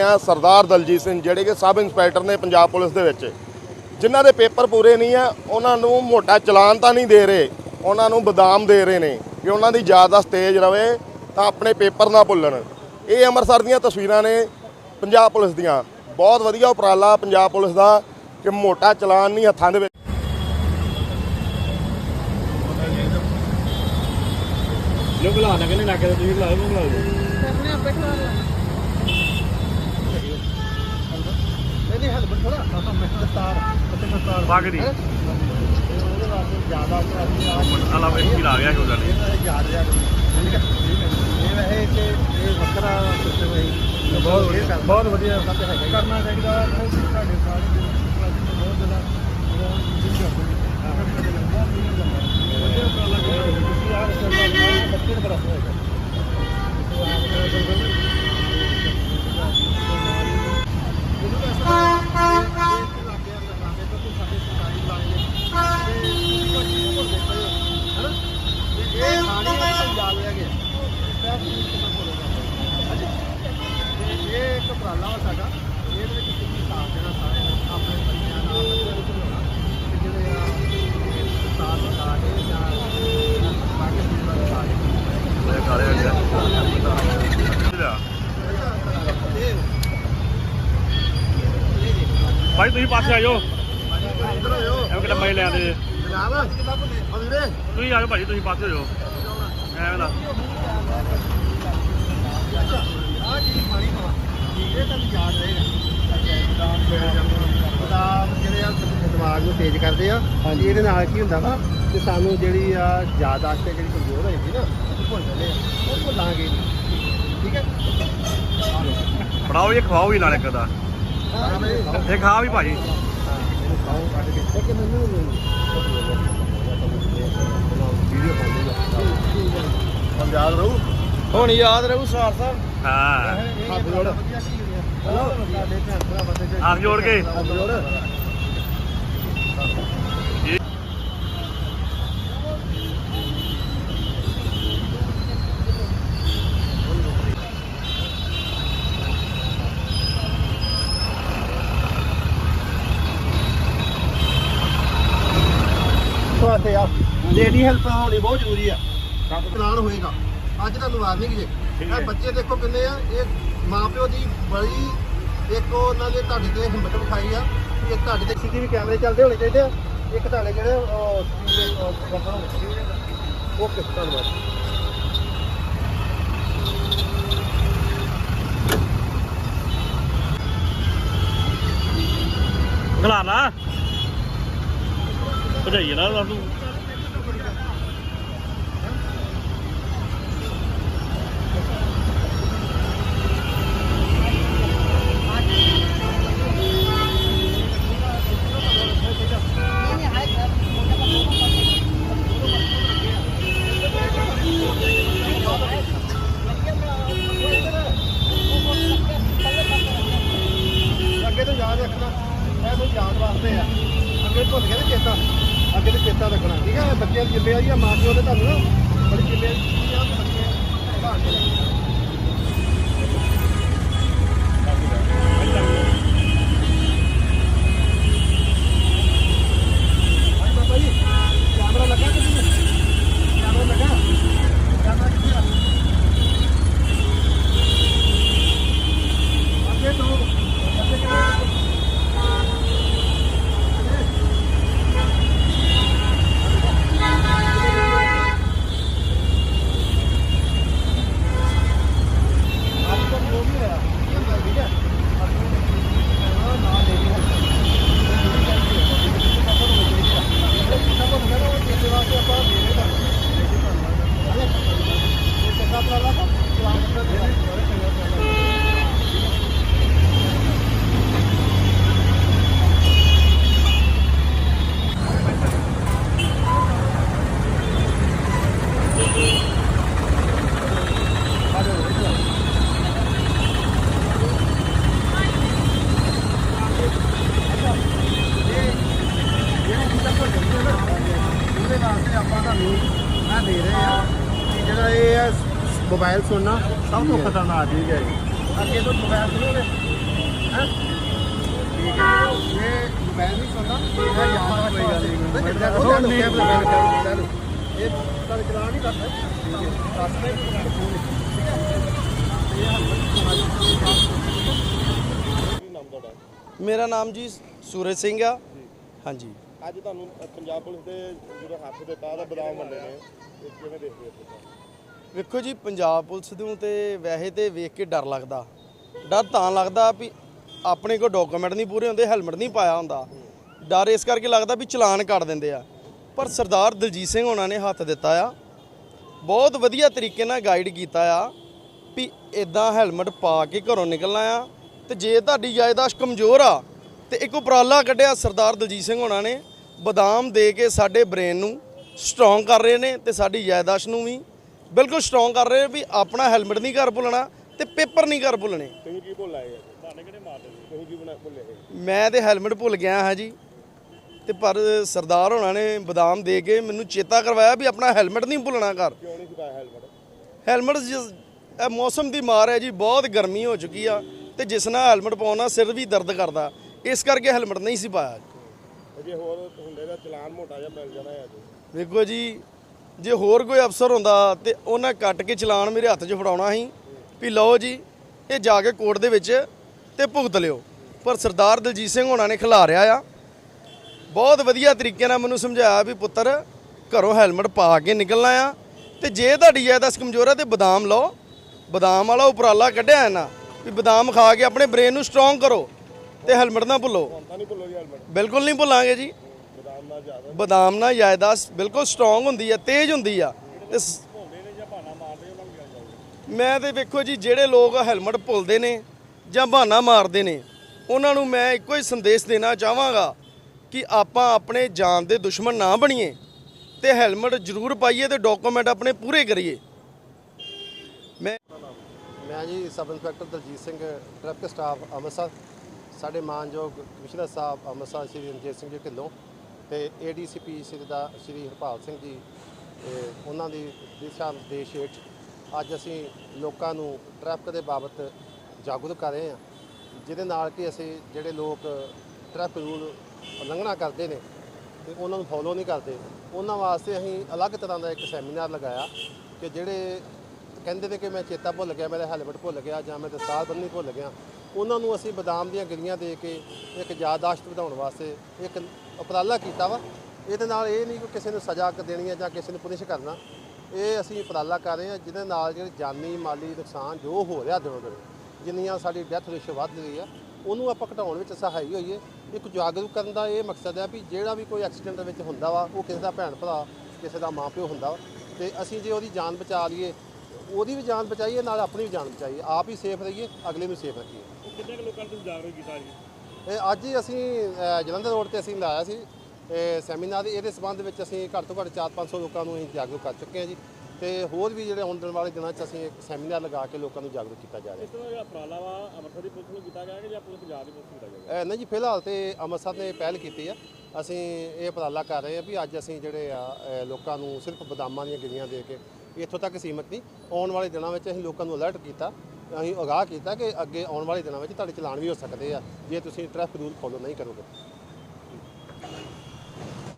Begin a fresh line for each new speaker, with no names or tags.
ਆ ਸਰਦਾਰ ਦਲਜੀਤ ਸਿੰਘ ਜਿਹੜੇ ਕਿ ਸਬ ਇੰਸਪੈਕਟਰ ਨੇ ਪੰਜਾਬ ਪੁਲਿਸ ਦੇ ਵਿੱਚ। ਜਿਨ੍ਹਾਂ ਦੇ ਪੇਪਰ ਪੂਰੇ ਨਹੀਂ ਆ ਉਹਨਾਂ ਨੂੰ ਮੋਟਾ ਚਲਾਨ ਤਾਂ ਨਹੀਂ ਦੇ ਰਹੇ ਉਹਨਾਂ ਨੂੰ ਬਦਾਮ ਦੇ ਰਹੇ ਨੇ ਕਿ ਉਹਨਾਂ ਦੀ ਯਾਦਦਾਸ਼ਤ ਤੇਜ਼ ਰਵੇ ਤਾਂ ਆਪਣੇ ਪੇਪਰ ਨਾ ਭੁੱਲਣ। ਇਹ ਅੰਮ੍ਰਿਤਸਰ ਦੀਆਂ ਤਸਵੀਰਾਂ ਨੇ ਪੰਜਾਬ ਪੁਲਿਸ ਦੀਆਂ। ਬਹੁਤ ਵਧੀਆ ਉਪਰਾਲਾ ਪੰਜਾਬ ਪੁਲਿਸ ਦਾ ਕਿ ਮੋਟਾ ਚਲਾਨ ਨਹੀਂ ਹੱਥਾਂ ਦੇ ਵਿੱਚ।
ਲੋ ਬੁਲਾ ਨਾ ਕਹਿੰਦੇ ਨਾ ਕਿ ਤੁਸੀਂ ਬੁਲਾਓ ਮੈਂ ਬੁਲਾਓ
ਕਰਨੇ ਆਪੇ ਖਵਾ ਲਾ
ਨਹੀਂ ਹੈਲਮਟ ਥੋੜਾ ਮੈਂ ਦਸਤਾਰ ਅਤੇ ਦਸਤਾਰ
ਪੱਗ ਦੀ
ਉਹਦੇ ਵਾਸਤੇ ਜ਼ਿਆਦਾ
ਗਿਆ
ਯਾਦ ਰਿਹਾ ਇਹ ਵੈਸੇ ਕਿ ਇਹ ਵੱਖਰਾ ਸਿਸਟਮ ਹੈ? ਬਹੁਤ ਬਹੁਤ ਵਧੀਆ। ਕਰਨਾ ਚਾਹੀਦਾ। ਤੁਹਾਡੇ ਸਾਰੇ ਬਹੁਤ ਜ਼ਿਆਦਾ ਬੱਚੇ ਨੂੰ ਬੜਾ ਹੋਏਗਾ ਇਹ ਇੱਕ ਉਪਰਾਲਾ ਵਾ ਸਾਡਾ ਇਹਦੇ ਵਿੱਚ ਤੁਸੀਂ ਸਾਥ ਦੇਣਾ ਸਾਰੇ ਆਪਣੇ ਬੱਚਿਆਂ ਨਾਲ ਬੱਚਿਆਂ ਨੂੰ ਚਲਾਉਣਾ ਤੇ ਜਿਹੜੇ ਆ ਸਾਥ ਲਾ ਕੇ ਜਾਂ ਬਾਕੀ ਚੀਜ਼ਾਂ ਲਾ ਕੇ
ਇਹ ਕਾਲੇ ਆ ਗਿਆ ਭਾਈ ਤੁਸੀਂ ਪਾਸੇ ਆ ਜਾਓ।
ਇੱਧਰ ਹੋ ਜਾਓ।
ਐਵੇਂ ਕਿਤੇ ਮੈਂ ਲੈ ਆਂਦੇ
ਜਨਾਬ ਕਿੱਦਾਂ ਭੁੱਲੇ ਆ। ਵੀਰੇ
ਤੁਸੀਂ ਆ ਜਾਓ ਭਾਜੀ ਤੁਸੀਂ ਪਾਸੇ ਹੋ ਜਾਓ। ਐਵੇਂ ਦਾ
ਆਹ ਚੀਜ਼ ਪਾਣੀ ਪਾ ਇਹ ਤੁਹਾਨੂੰ ਯਾਦ ਰਹੇਗਾ ਬਦਾਮ ਬਦਾਮ ਜਿਹੜੇ ਆ ਦਿਮਾਗ ਨੂੰ ਤੇਜ਼ ਕਰਦੇ ਆ। ਇਹਦੇ ਨਾਲ ਕੀ ਹੁੰਦਾ ਵਾ ਕਿ ਸਾਨੂੰ ਜਿਹੜੀ ਆ ਯਾਦਾਸ਼ਤ ਹੈ ਜਿਹੜੀ ਕਮਜ਼ੋਰ ਹੋ ਜਾਂਦੀ ਨਾ ਉਹ ਭੁੱਲ ਜਾਂਦੇ ਆ। ਉਹ ਭੁੱਲਾਂਗੇ ਠੀਕ ਹੈ?
ਫੜਾਓ ਇਹ ਖਵਾਓ ਵੀ ਨਾਲੇ ਕਦਾ ਇਹ ਖਾ ਵੀ ਭਾਜੀ।
ਵੀਡੀਓ ਪਾਉਂਦੇ ਆ ਯਾਦ ਰਹੂ ਹੁਣ ਯਾਦ ਰਹੂ ਸਰ ਸਾਹਿਬ
ਹਾਂ।
ਹੱਥ ਜੋੜ ਹਲੋ ਸਾਡੇ ਭੈਣ ਭਰਾ ਬੰਦੇ ਚ
ਹੱਥ ਜੋੜ ਕੇ।
ਹੱਥ ਜੋੜ ਵਾਸਤੇ ਆ ਲੇਡੀ ਹੈਲਪ ਹੋਣੀ ਬਹੁਤ ਜ਼ਰੂਰੀ ਆ। ਚਲਾਨ ਹੋਏਗਾ। ਅੱਜ ਤੁਹਾਨੂੰ ਵਾਰਨਿੰਗ ਜੇ। ਇਹ ਬੱਚੇ ਦੇਖੋ ਕਿੰਨੇ ਆ। ਇਹ ਮਾਪਿਓ ਦੀ ਬੜੀ ਇੱਕ ਉਹਨਾਂ ਨੇ ਤੁਹਾਡੇ ਤੇ ਹਿੰਮਤ ਵਿਖਾਈ ਆ ਕਿ ਇਹ ਤੁਹਾਡੇ ਤੇ ਸੀਸੀਟੀਵੀ ਕੈਮਰੇ ਚੱਲਦੇ ਹੋਣੇ ਚਾਹੀਦੇ ਆ। ਇੱਕ ਤੁਹਾਡੇ ਜਿਹੜੇ ਓਕੇ ਧੰਨਵਾਦ।
ਖਲਾ ਲਾ। ਭਜਾਈਏ ਨਾ। ਤੂੰ
ਅੱਗੇ ਤੋਂ ਯਾਦ ਰੱਖਣਾ ਇਹ ਤੋਂ ਯਾਦ ਵਾਸਤੇ ਆ ਅੱਗੇ ਭੁੱਲ ਗਏ ਨਾ ਚੇਤਾ ਅੱਗੇ ਤੇ ਚੇਤਾ ਰੱਖਣਾ, ਠੀਕ ਹੈ? ਬੱਚਿਆਂ ਦੀ ਜ਼ਿੰਮੇਵਾਰੀ ਆ ਮਾਂ ਪਿਓ ਦੇ ਤੁਹਾਨੂੰ ਨਾ ਬੜੀ ਜ਼ਿੰਮੇਵਾਰੀ ਆ ਬੱਚੇ ਸੰਭਾਲ ਕੇ ਰੱਖਣਾ। ਹਾਂਜੀ ਬਾਬਾ ਜੀ ਕੈਮਰਾ ਲੱਗਾ ਕਿ ਨਹੀਂ ਕੈਮਰਾ ਲੱਗਾ ਕੈਮਰਾ ਕਿੱਥੇ ਆ ਅੱਗੇ ਤੋਂ ਅੱਗੇ ਕਿਹੜੇ ਅੱਜ ਤੱਕ ਜੋ ਵੀ ਹੋਇਆ ਠੀਕ ਹੈ ਨਾ ਲੈ ਵੀ ਉਹਦੇ ਵਾਸਤੇ ਆਪਾਂ ਤੁਹਾਨੂੰ ਮੈਂ ਦੇ ਰਹੇ ਆ ਕਿ ਜਿਹੜਾ ਇਹ ਹੈ ਮੋਬਾਈਲ ਸੁਣਨਾ ਸਭ ਤੋਂ ਖਤਰਨਾਕ ਚੀਜ਼ ਹੈ ਜੀ। ਅੱਗੇ ਤੋਂ ਮੋਬਾਈਲ ਸੁਣੋਗੇ ਠੀਕ ਹੈ ਇਹ ਮੋਬਾਈਲ ਨਹੀਂ ਸੁਣਦਾ ਮੈਂ ਯਾਦ ਕੋਈ ਗੱਲ ਨਹੀਂ। ਇਹ ਤਾਂ ਚਲਾ ਨਹੀਂ ਕਰਦਾ ਠੀਕ ਹੈ ਦੱਸ ਦੇ।
ਕੀ ਨਾਮ ਤੁਹਾਡਾ
ਮੇਰਾ ਨਾਮ ਜੀ ਸੂਰਜ ਸਿੰਘ ਆ। ਹਾਂਜੀ।
ਅੱਜ ਤੁਹਾਨੂੰ ਪੰਜਾਬ ਪੁਲਿਸ ਦੇ ਜਦੋਂ ਹੱਥ ਦਿੱਤਾ ਤਾਂ ਬਦਾਮ ਵੰਡੇ ਨੇ ਇਹ ਕਿਵੇਂ ਦੇਖਦੇ ਹੋ?
ਵੇਖੋ ਜੀ, ਪੰਜਾਬ ਪੁਲਿਸ ਨੂੰ ਤੇ ਵੈਸੇ ਤੇ ਵੇਖ ਕੇ ਡਰ ਲੱਗਦਾ। ਡਰ ਤਾਂ ਲੱਗਦਾ ਵੀ ਆਪਣੇ ਕੋਲ ਡਾਕੂਮੈਂਟ ਨਹੀਂ ਪੂਰੇ ਹੁੰਦੇ ਹੈਲਮਟ ਨਹੀਂ ਪਾਇਆ ਹੁੰਦਾ। ਡਰ ਇਸ ਕਰਕੇ ਲੱਗਦਾ ਵੀ ਚਲਾਨ ਕੱਟ ਦਿੰਦੇ ਆ। ਪਰ ਸਰਦਾਰ ਦਲਜੀਤ ਸਿੰਘ ਉਹਨਾਂ ਨੇ ਹੱਥ ਦਿੱਤਾ ਆ। ਬਹੁਤ ਵਧੀਆ ਤਰੀਕੇ ਨਾਲ ਗਾਈਡ ਕੀਤਾ ਆ ਵੀ ਇਦਾਂ ਹੈਲਮਟ ਪਾ ਕੇ ਘਰੋਂ ਨਿਕਲਣਾ ਆ। ਤੇ ਜੇ ਤੁਹਾਡੀ ਜਾਇਦਾਸ਼ ਕਮਜ਼ੋਰ ਆ, ਤੇ ਇੱਕ ਉਪਰਾਲਾ ਕੱਢਿਆ ਸਰਦਾਰ ਦਲਜੀਤ ਸਿੰਘ ਉਹਨਾਂ ਨੇ। ਬਦਾਮ ਦੇ ਕੇ ਸਾਡੇ ਬ੍ਰੇਨ ਨੂੰ ਸਟਰੋਂਗ ਕਰ ਰਹੇ ਨੇ ਤੇ ਸਾਡੀ ਜਾਇਦਾਸ਼ ਨੂੰ ਵੀ ਬਿਲਕੁਲ ਸਟਰੋਂਗ ਕਰ ਰਹੇ ਵੀ ਆਪਣਾ ਹੈਲਮਟ ਨਹੀਂ ਘਰ ਭੁੱਲਣਾ ਤੇ ਪੇਪਰ ਨਹੀਂ ਘਰ ਭੁੱਲਣੇ।
ਤੁਸੀਂ ਕੀ ਭੁੱਲ ਆਏ ਤੁਹਾਡੇ ਕਿਹੜੇ ਮਾਰਦੇ ਤੁਸੀਂ ਕੀ ਬਣਾ ਭੁੱਲੇ?
ਮੈਂ ਤੇ ਹੈਲਮਟ ਭੁੱਲ ਗਿਆ ਹਾਂ ਜੀ। ਤੇ ਪਰ ਸਰਦਾਰ ਹੋਣਾ ਨੇ ਬਦਾਮ ਦੇ ਕੇ ਮੈਨੂੰ ਚੇਤਾ ਕਰਵਾਇਆ ਵੀ ਆਪਣਾ ਹੈਲਮਟ ਨਹੀਂ ਭੁੱਲਣਾ ਘਰ।
ਕਿਉਂ ਨਹੀਂ ਸਿਖਾਇਆ ਹੈਲਮਟ
ਹੈਲਮਟ ਇਹ ਮੌਸਮ ਦੀ ਮਾਰ ਹੈ ਜੀ ਬਹੁਤ ਗਰਮੀ ਹੋ ਚੁੱਕੀ ਆ ਤੇ ਜਿਸ ਨਾਲ ਹੈਲਮਟ ਪਾਉਣਾ ਸਿਰ ਵੀ ਦਰਦ ਕਰਦਾ। ਇਸ ਕਰਕੇ ਹੈਲਮਟ ਨਹੀਂ ਸੀ ਪਾਇਆ।
ਜੇ ਹੋਰ ਹੁੰਦੇ ਤਾਂ ਚਲਾਨ ਮੋਟਾ ਜਿਹਾ ਮਿਲ ਜਾਣਾ ਹੈ
ਵੇਖੋ ਜੀ ਜੇ ਹੋਰ ਕੋਈ ਅਫਸਰ ਹੁੰਦਾ ਤੇ ਉਹਨਾਂ ਕੱਟ ਕੇ ਚਲਾਨ ਮੇਰੇ ਹੱਥ 'ਚ ਫੜਾਉਣਾ ਸੀ ਵੀ ਲਓ ਜੀ, ਇਹ ਜਾ ਕੇ ਕੋਰਟ ਦੇ ਵਿੱਚ ਤੇ ਭੁਗਤ ਲਿਓ। ਪਰ ਸਰਦਾਰ ਦਲਜੀਤ ਸਿੰਘ ਹੋਣਾ ਨੇ ਖਿਲਾਰਿਆ ਆ। ਬਹੁਤ ਵਧੀਆ ਤਰੀਕੇ ਨਾਲ ਮੈਨੂੰ ਸਮਝਾਇਆ ਵੀ ਪੁੱਤਰ, ਘਰੋਂ ਹੈਲਮਟ ਪਾ ਕੇ ਨਿਕਲਣਾ ਆ ਤੇ ਜੇ ਤੁਹਾਡੀ ਜਾਇਦਾਦ ਕਮਜ਼ੋਰ ਹੈ ਤੇ ਬਦਾਮ ਲਓ। ਬਦਾਮ ਵਾਲਾ ਉਪਰਾਲਾ ਕੱਢਿਆ ਹੈ ਨਾ ਵੀ ਬਦਾਮ ਖਾ ਕੇ ਆਪਣੇ ਬ੍ਰੇਨ ਨੂੰ ਸਟਰੋਂਗ ਕਰੋ ਤੇ ਹੈਲਮਟ ਨਾ ਭੁੱਲੋ। ਬਿਲਕੁਲ ਨਹੀਂ ਭੁੱਲਾਂਗੇ ਜੀ।
ਬਦਾਮ ਨਾਲ
ਜਾਇਦਾਦ ਬਿਲਕੁਲ ਸਟਰੋਂਗ ਹੁੰਦੀ ਆ ਤੇਜ਼ ਹੁੰਦੀ ਆ। ਤੇ ਮੈਂ ਤੇ ਵੇਖੋ ਜੀ ਜਿਹੜੇ ਲੋਕ ਹੈਲਮਟ ਭੁੱਲਦੇ ਨੇ ਜਾਂ ਬਹਾਨਾ ਮਾਰਦੇ ਨੇ ਉਹਨਾਂ ਨੂੰ ਮੈਂ ਇੱਕੋ ਹੀ ਸੰਦੇਸ਼ ਦੇਣਾ ਚਾਹਾਂਗਾ ਕਿ ਆਪਾਂ ਆਪਣੇ ਜਾਨ ਦੇ ਦੁਸ਼ਮਣ ਨਾ ਬਣੀਏ ਤੇ ਹੈਲਮਟ ਜ਼ਰੂਰ ਪਾਈਏ ਤੇ ਡਾਕੂਮੈਂਟ ਆਪਣੇ ਪੂਰੇ ਕਰੀਏ। ਮੈਂ
ਮੈਂ ਜੀ sub inspector Daljit Singh traffic staff Amritsar. ਸਾਡੇ ਮਾਨਯੋਗ ਕਮਿਸ਼ਨਰ ਸਾਹਿਬ ਅੰਮ੍ਰਿਤਸਰ ਸ਼੍ਰੀ ਰਣਜੀਤ ਸਿੰਘ ਜੀ ਢਿੱਲੋਂ। ਤੇ ਏਡੀਸੀਪੀ ਸ਼੍ਰੀ ਦਾ ਸ਼੍ਰੀ ਹਰਪਾਲ ਸਿੰਘ ਜੀ, ਤੇ ਉਹਨਾਂ ਦੀ ਦਿਸ਼ਾ ਨਿਰਦੇਸ਼ ਹੇਠ ਅੱਜ ਅਸੀਂ ਲੋਕਾਂ ਨੂੰ ਟ੍ਰੈਫਿਕ ਦੇ ਬਾਬਤ ਜਾਗਰੂਕ ਕਰ ਰਹੇ ਹਾਂ, ਜਿਹਦੇ ਨਾਲ ਕਿ ਅਸੀਂ ਜਿਹੜੇ ਲੋਕ ਟ੍ਰੈਫਿਕ ਰੂਲ ਉਲੰਘਣਾ ਕਰਦੇ ਨੇ ਤੇ ਉਹਨਾਂ ਨੂੰ ਫੋਲੋ ਨਹੀਂ ਕਰਦੇ। ਉਹਨਾਂ ਵਾਸਤੇ ਅਸੀਂ ਅਲੱਗ ਤਰ੍ਹਾਂ ਦਾ ਇੱਕ ਸੈਮੀਨਾਰ ਲਗਾਇਆ ਕਿ ਜਿਹੜੇ ਕਹਿੰਦੇ ਨੇ ਕਿ ਮੈਂ ਚੇਤਾ ਭੁੱਲ ਗਿਆ, ਮੇਰਾ ਹੈਲਮਟ ਭੁੱਲ ਗਿਆ ਜਾਂ ਮੈਂ ਦਸਤਾਰ ਬੰਨ੍ਹਣੀ ਭੁੱਲ ਗਿਆ। ਉਹਨਾਂ ਨੂੰ ਅਸੀਂ ਬਦਾਮ ਦੀਆਂ ਗਿਰੀਆਂ ਦੇ ਕੇ ਇੱਕ ਯਾਦਾਸ਼ਤ ਵਧਾਉਣ ਵਾਸਤੇ ਇੱਕ ਉਪਰਾਲਾ ਕੀਤਾ ਵਾ। ਇਹਦੇ ਨਾਲ ਇਹ ਨਹੀਂ ਕਿ ਕਿਸੇ ਨੂੰ ਸਜ਼ਾ ਦੇਣੀ ਹੈ ਜਾਂ ਕਿਸੇ ਨੂੰ ਪੁਨਿਸ਼ ਕਰਨਾ। ਇਹ ਅਸੀਂ ਉਪਰਾਲਾ ਕਰ ਰਹੇ ਹਾਂ, ਜਿਹਦੇ ਨਾਲ ਜਿਹੜੇ ਜਾਨੀ, ਮਾਲੀ ਨੁਕਸਾਨ ਜੋ ਹੋ ਰਿਹਾ ਦਿਨੋਂ ਦਿਨ, ਜਿੰਨੀਆਂ ਸਾਡੀ ਡੈਥ ਰੇਸ਼ੋ ਵੱਧ ਰਹੀ ਆ, ਉਹਨੂੰ ਆਪਾਂ ਘਟਾਉਣ ਵਿੱਚ ਸਹਾਈ ਹੋਈਏ। ਇੱਕ ਜਾਗਰੂਕ ਕਰਨ ਦਾ ਇਹ ਮਕਸਦ ਹੈ ਵੀ ਜਿਹੜਾ ਵੀ ਕੋਈ ਐਕਸੀਡੈਂਟ ਵਿੱਚ ਹੁੰਦਾ ਵਾ, ਉਹ ਕਿਸੇ ਦਾ ਭੈਣ ਭਰਾ, ਕਿਸੇ ਦਾ ਮਾਪਿਓ ਹੁੰਦਾ ਵਾ। ਤੇ ਅਸੀਂ ਜੇ ਉਹਦੀ ਜਾਨ ਬਚਾ ਲਈਏ ਉਹਦੀ ਵੀ ਜਾਨ ਬਚਾਈਏ ਨਾਲ ਆਪਣੀ ਵੀ ਜਾਨ ਬਚਾਈਏ। ਆਪ ਹੀ ਸੇਫ ਰਹੀਏ ਅਗਲੇ ਨੂੰ ਸੇਫ ਰੱਖੀਏ।
ਕਿੰਨੇ ਕੁ ਲੋਕਾਂ ਨੂੰ ਤੁਸੀਂ ਜਾਗਰੂਕ ਕੀਤਾ ਜੀ
ਇਹ ਅੱਜ ਹੀ ਅਸੀਂ ਅ, ਜਲੰਧਰ ਰੋਡ ਤੇ ਅਸੀਂ ਲਾਇਆ ਸੀ। ਇਹ ਸੈਮੀਨਾਰ ਇਹਦੇ ਸਬੰਧ ਵਿੱਚ ਅਸੀਂ ਘੱਟ ਤੋਂ ਘੱਟ 4-500 ਲੋਕਾਂ ਨੂੰ ਅਸੀਂ ਜਾਗਰੂਕ ਕਰ ਚੁੱਕੇ ਹਾਂ ਜੀ। ਤੇ ਹੋਰ ਵੀ ਜਿਹੜੇ ਆਉਣ ਵਾਲੇ ਦਿਨਾਂ 'ਚ ਅਸੀਂ ਇੱਕ ਸੈਮੀਨਾਰ ਲਗਾ ਕੇ ਲੋਕਾਂ ਨੂੰ ਜਾਗਰੂਕ ਕੀਤਾ ਜਾ ਰਿਹਾ।
ਇਸ ਤਰ੍ਹਾਂ ਜਿਹੜਾ ਉਪਰਾਲਾ ਵਾ ਅੰਮ੍ਰਿਤਸਰ ਦੀ ਪੁਲਿਸ ਨੂੰ ਕੀਤਾ ਗਿਆ ਕਿ ਜਾਂ ਪੂਰੇ ਪੰਜਾਬ ਦੀ ਪੁਲਿਸ ਨੂੰ ਕੀਤਾ ਜਾਏਗਾ
ਅ, ਨਹੀਂ ਜੀ ਫਿਲਹਾਲ ਤੇ ਅੰਮ੍ਰਿਤਸਰ ਨੇ ਪਹਿਲ ਕੀਤੀ ਆ। ਅਸੀਂ ਇਹ ਉਪਰਾਲਾ ਕਰ ਰਹੇ ਹਾਂ ਵੀ ਅੱਜ ਅਸੀਂ ਜਿਹੜੇ ਆ ਅ, ਲੋਕਾਂ ਨੂੰ ਸਿਰਫ ਬਦਾਮਾਂ ਦੀਆਂ ਗਿਰੀਆਂ ਦੇ ਕੇ ਇੱਥੋਂ ਤੱਕ ਸੀਮਤ ਨਹੀਂ। ਆਉਣ ਵਾਲੇ ਦਿਨਾਂ ਵਿੱਚ ਅਸੀਂ ਲੋਕਾਂ ਨੂੰ ਅਲਰਟ ਕੀਤਾ, ਅਸੀਂ ਅਗਾਹ ਕੀਤਾ ਕਿ ਅੱਗੇ ਆਉਣ ਵਾਲੇ ਦਿਨਾਂ ਵਿੱਚ ਤੁਹਾਡੇ ਚਲਾਨ ਵੀ ਹੋ ਸਕਦੇ ਆ। ਜੇ ਤੁਸੀਂ ਟ੍ਰੈਫਿਕ ਰੂਲ ਫੋਲੋ ਨਹੀਂ ਕਰੋਗੇ।